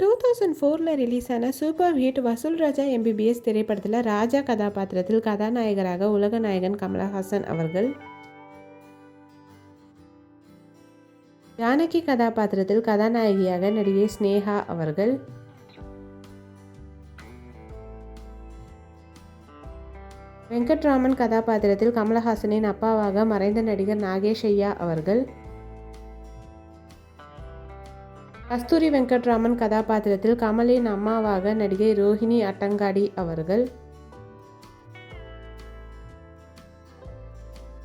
Two thousand ஃபோரில் release ஆன super hit Vasool Raja MBBS திரைப்படத்தில் ராஜா கதாபாத்திரத்தில் கதாநாயகராக உலக நாயகன் கமலஹாசன் அவர்கள். ஜானகி கதாபாத்திரத்தில் கதாநாயகியாக நடிகை ஸ்னேகா அவர்கள். வெங்கட்ராமன் கதாபாத்திரத்தில் கமலஹாசனின் அப்பாவாக மறைந்த நடிகர் நாகேஷ் ஐயா அவர்கள். கஸ்தூரி வெங்கட்ராமன் கதாபாத்திரத்தில் கமலின் அம்மாவாக நடிகை ரோஹிணி அட்டங்காடி அவர்கள்.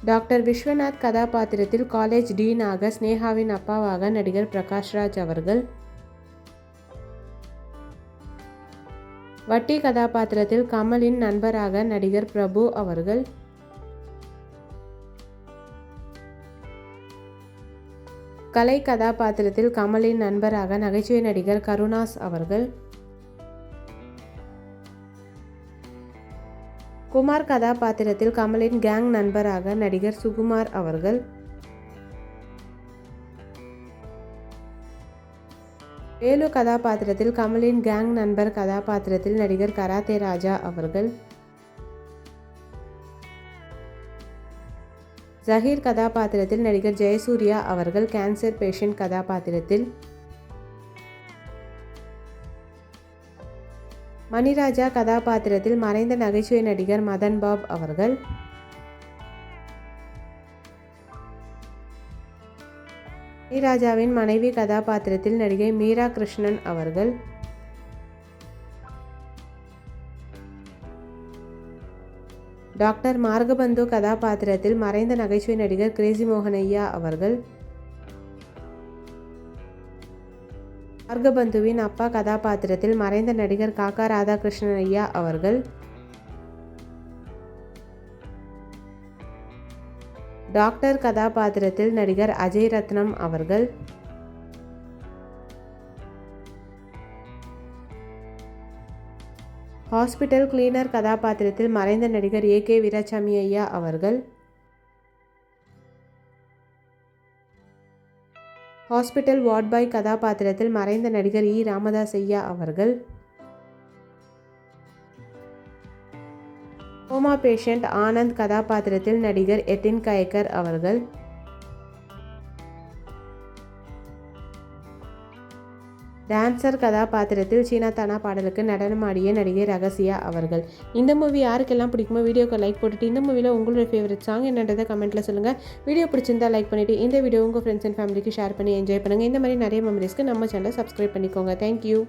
டாக்டர் விஸ்வநாத் கதாபாத்திரத்தில் காலேஜ் டீனாக ஸ்னேகாவின் அப்பாவாக நடிகர் பிரகாஷ்ராஜ் அவர்கள். வட்டி கதாபாத்திரத்தில் கமலின் நண்பராக நடிகர் பிரபு அவர்கள். கலை கதாபாத்திரத்தில் கமலின் நண்பராக நகைச்சுவை நடிகர் கருணாஸ் அவர்கள். குமார் கதாபாத்திரத்தில் கமலின் கேங் நண்பராக நடிகர் சுகுமார் அவர்கள். வேலு கதாபாத்திரத்தில் கமலின் கேங் நண்பர் கதாபாத்திரத்தில் நடிகர் கராத்தே ராஜா அவர்கள். ஜஹீர் கதாபாத்திரத்தில் நடிகர் ஜெயசூர்யா அவர்கள் கேன்சர் பேஷண்ட் கதாபாத்திரத்தில். மணிராஜா கதாபாத்திரத்தில் மறைந்த நகைச்சுவை நடிகர் மதன் பாப் அவர்கள். மணிராஜாவின் மனைவி கதாபாத்திரத்தில் நடிகை மீரா கிருஷ்ணன் அவர்கள். டாக்டர் மார்கபந்து கதாபாத்திரத்தில் மறைந்த நகைச்சுவை நடிகர் கிரேசி மோகனையா அவர்கள் மார்கபந்துவின் அப்பா கதாபாத்திரத்தில் மறைந்த நடிகர் காக்கா ராதாகிருஷ்ணன் ஐயா அவர்கள் டாக்டர் கதாபாத்திரத்தில் நடிகர் அஜய் ரத்னம் அவர்கள் ஹாஸ்பிட்டல் கிளீனர் கதாபாத்திரத்தில் மறைந்த நடிகர் ஏ கே வீராசாமி ஐயா அவர்கள் ஹாஸ்பிட்டல் வார்ட் பாய் கதாபாத்திரத்தில் மறைந்த நடிகர் இ. ராமதாஸ் ஐயா அவர்கள் கோமா பேஷண்ட் ஆனந்த் கதாபாத்திரத்தில் நடிகர் எட்டின் கயக்கர் அவர்கள் டான்சர் கதாபாத்திரத்தில் சீனா தானா பாடலுக்கு நடனமாடிய நடிகை ரகசியா அவர்கள். இந்த மூவி யாருக்கெல்லாம் பிடிக்குமோ வீடியோக்கு லைக் போட்டுட்டு இந்த மூவியில் உங்களுடைய ஃபேவரட் சாங் என்னன்றதை கமெண்ட்டில் சொல்லுங்கள் வீடியோ பிடிச்சிருந்தா லைக் பண்ணிவிட்டு இந்த வீடியோ உங்கள் ஃப்ரெண்ட்ஸ் அண்ட் ஃபேமிலிக்கு ஷேர் பண்ணி என்ஜாய் பண்ணுங்கள் இந்த மாதிரி நிறைய மெமரிஸ்க்கு நம்ம சேனலை சப்ஸ்கிரைப் பண்ணிக்கோங்க. தேங்க்யூ